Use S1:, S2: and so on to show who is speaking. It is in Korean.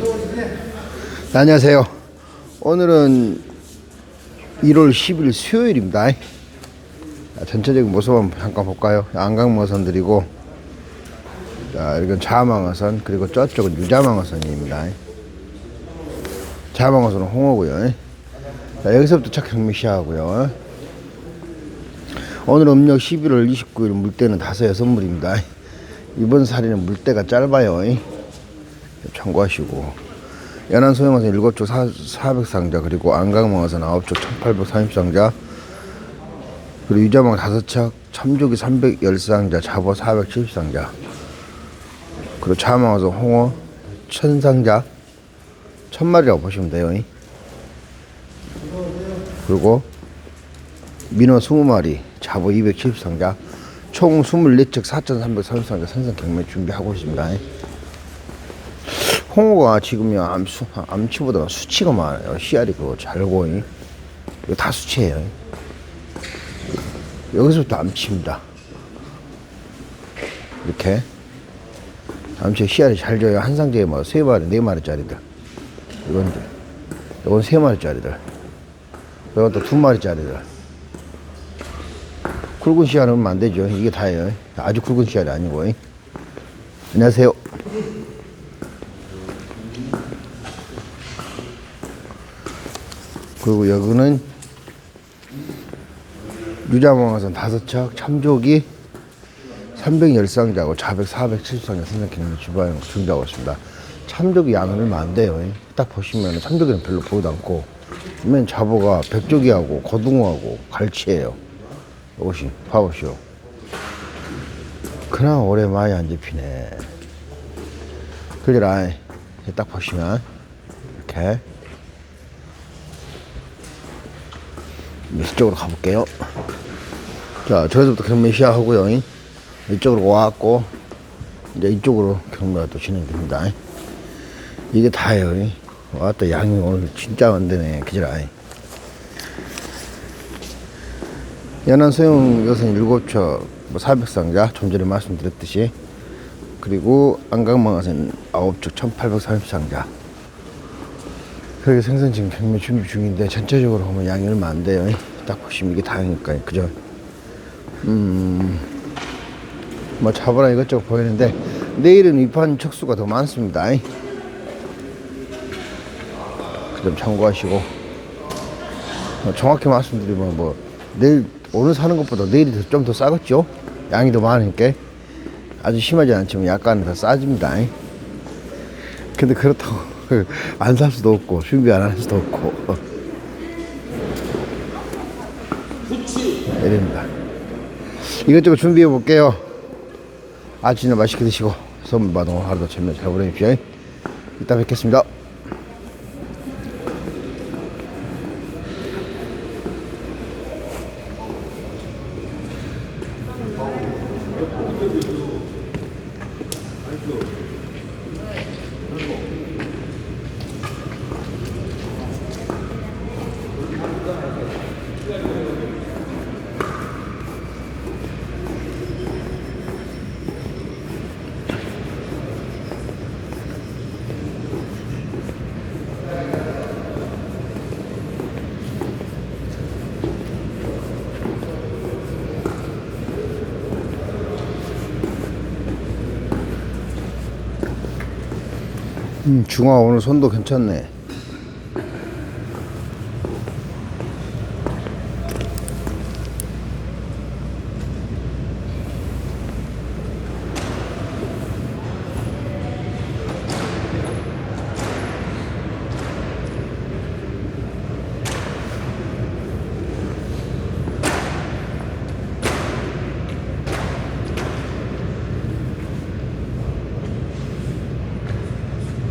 S1: 네, 안녕하세요. 오늘은 1월 10일 수요일입니다. 자, 전체적인 모습 한번 잠깐 볼까요? 안강모선들이고, 자, 이건 자망어선, 그리고 저쪽은 유자망어선입니다. 자망어선은 홍어고요. 자, 여기서부터 첫 경미 시작하고요. 오늘 음력 11월 29일 물때는 다섯 여섯 물입니다. 이번 살이는 물때가 짧아요. 참고하시고. 연안 소형어선 7쪽 400상자, 그리고 안강망어선 9쪽 1830상자, 그리고 유자망 5척, 참조기 310상자, 잡어 470상자, 그리고 자망어선 홍어 1000상자, 1000마리라고 보시면 돼요. 그리고 민어 20마리, 잡어 270상자, 총 24척 4,330상자 선상 경매 준비하고 있습니다. 홍어가 지금요 암수, 암치보다 수치가 많아요. 씨알이 그거 잘고 이거 다 수치예요. 여기서부터 암치입니다. 이렇게 암치 씨알이 잘 져요. 한 상자에 뭐세 마리, 네 마리짜리들. 이건 이제 이건 세 마리짜리들. 이건 또 두 마리짜리들. 굵은 씨알은 안 되죠. 이게 다예요. 아주 굵은 씨알이 아니고. 안녕하세요. 그리고 여기는 유자몽화선 다섯 척, 참조기 310상자고 자백 470상자 선생님이 주방 준비하고 있습니다. 참조기 양은 얼마 안 돼요. 딱 보시면 참조기는 별로 보이도 않고 맨 자보가 백조기하고 고등어하고 갈치예요. 이것이 봐보시오. 그나 오래 많이 안 잡히네. 그러라. 딱 보시면 이렇게 이쪽으로 가볼게요. 자, 저기서부터 경매 시작하고요. 이쪽으로 와갖고, 이제 이쪽으로 경매가 또 진행됩니다. 이게 다예요. 와, 또 양이 오늘 진짜 안 되네. 그지라. 연안 소형 여선 7척, 뭐 400상자, 좀 전에 말씀드렸듯이. 그리고 안강망어선 9척 1830상자. 그렇게 생선 지금 경매 준비 중인데 전체적으로 보면 양이 얼마 안 돼요. 딱 보시면 이게 다니까 그죠? 음, 뭐 잡으라 이것저것 보이는데 내일은 위판 척수가 더 많습니다. 그점 참고하시고 뭐 정확히 말씀드리면 뭐 내일 오늘 사는 것보다 내일이 좀 더 싸겠죠? 양이 더 많으니까 아주 심하지 않지만 약간 더 싸집니다. 근데 그렇다고 안 살 수도 없고 준비 안 할 수도 없고. 이랍니다. 이것저것 준비해 볼게요. 아침에 맛있게 드시고 선물 받은 거 하루도 재미잘 보내십시오. 이따 뵙겠습니다 음, 중화 오늘 손도 괜찮네